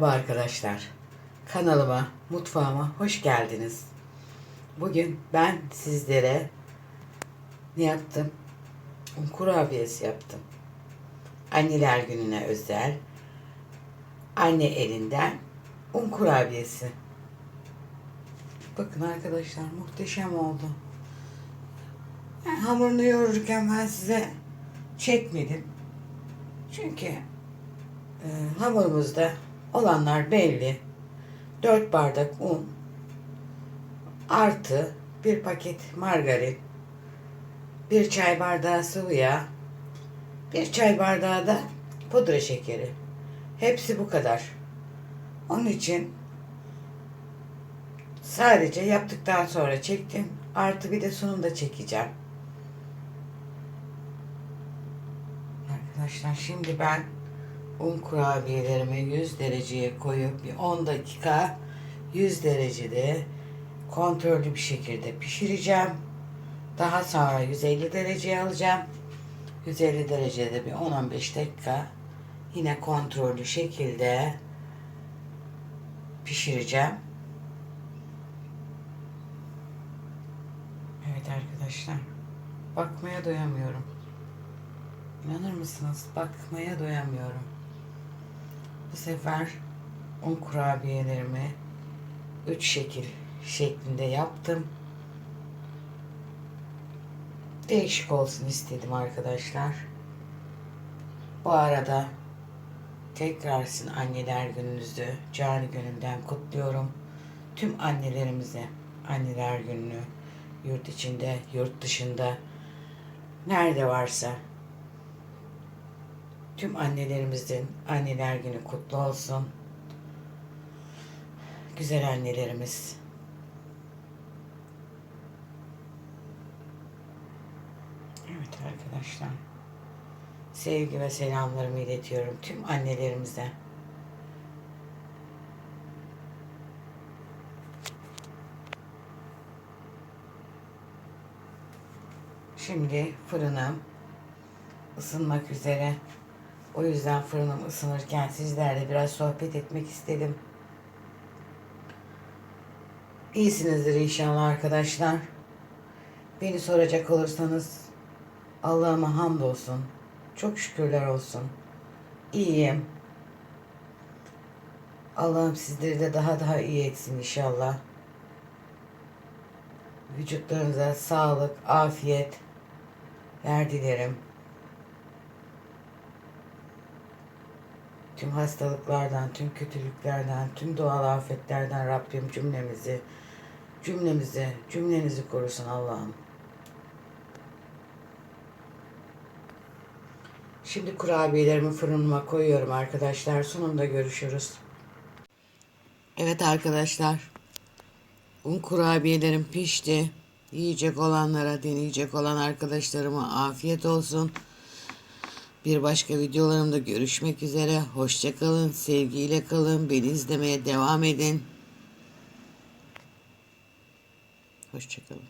Merhaba arkadaşlar. Kanalıma, mutfağıma hoş geldiniz. Bugün ben sizlere ne yaptım? Un kurabiyesi yaptım. Anneler gününe özel. Anne elinden un kurabiyesi. Bakın arkadaşlar muhteşem oldu. Yani hamurunu yoğururken ben size çekmedim. Çünkü e, hamurumuzda olanlar belli. 4 bardak un artı bir paket margarin, bir çay bardağı sıvı yağ, bir çay bardağı da pudra şekeri. Hepsi bu kadar. Onun için sadece yaptıktan sonra çektim. Artı bir de sunumda çekeceğim. Arkadaşlar şimdi ben un kurabiyelerimi 100 dereceye koyup bir 10 dakika 100 derecede kontrollü bir şekilde pişireceğim. Daha sonra 150 dereceye alacağım. 150 derecede bir 10-15 dakika yine kontrollü şekilde pişireceğim. Evet arkadaşlar. Bakmaya doyamıyorum. İnanır mısınız? Bakmaya doyamıyorum. Bu sefer un kurabiyelerimi üç şekil şeklinde yaptım. Değişik olsun istedim arkadaşlar. Bu arada tekrar sizin anneler gününüzü cani gönülden kutluyorum. Tüm annelerimize anneler gününü yurt içinde, yurt dışında nerede varsa Tüm annelerimizin anneler günü kutlu olsun. Güzel annelerimiz. Evet arkadaşlar. Sevgi ve selamlarımı iletiyorum tüm annelerimize. Şimdi fırınım ısınmak üzere. O yüzden fırınım ısınırken sizlerle biraz sohbet etmek istedim. İyisinizdir inşallah arkadaşlar. Beni soracak olursanız Allah'ıma hamdolsun. Çok şükürler olsun. İyiyim. Allah'ım sizleri de daha daha iyi etsin inşallah. Vücutlarınıza sağlık, afiyet ver dilerim. Tüm hastalıklardan, tüm kötülüklerden, tüm doğal afetlerden Rabbim cümlemizi, cümlemizi, cümlenizi korusun Allah'ım. Şimdi kurabiyelerimi fırınıma koyuyorum arkadaşlar. Sonunda görüşürüz. Evet arkadaşlar. Un kurabiyelerim pişti. Yiyecek olanlara, deneyecek olan arkadaşlarıma afiyet olsun. Bir başka videolarımda görüşmek üzere. Hoşçakalın, sevgiyle kalın, beni izlemeye devam edin. Hoşçakalın.